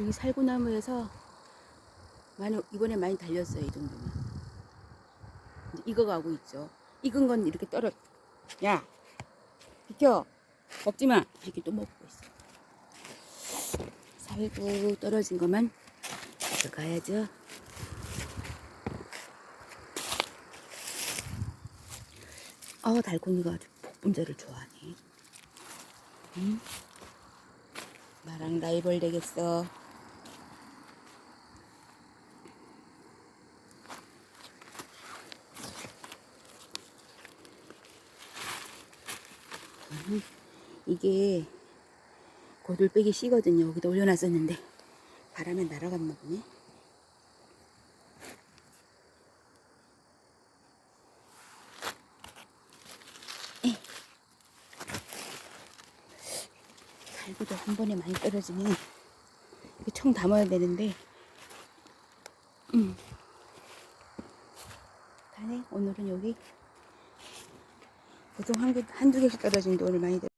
여기 살구나무에서 많이 이번에 많이 달렸어요 이 정도면. 이제 익어가고 있죠. 익은 건 이렇게 떨어 야 비켜 먹지마. 이렇게 또 먹고 있어. 살구 떨어진 것만 들어가야죠. 아 달콩이가 아주 복분자를 좋아하네. 응? 나랑 라이벌 되겠어 이게 고들빼기 씨거든요. 여기다 올려놨었는데 바람에 날아갔나 보네. 에. 달구도 한 번에 많이 떨어지면 청 담아야 되는데 음. 다네 오늘은 여기 보통 한, 개- 한두 개씩 떨어지는데 오늘 많이 떨어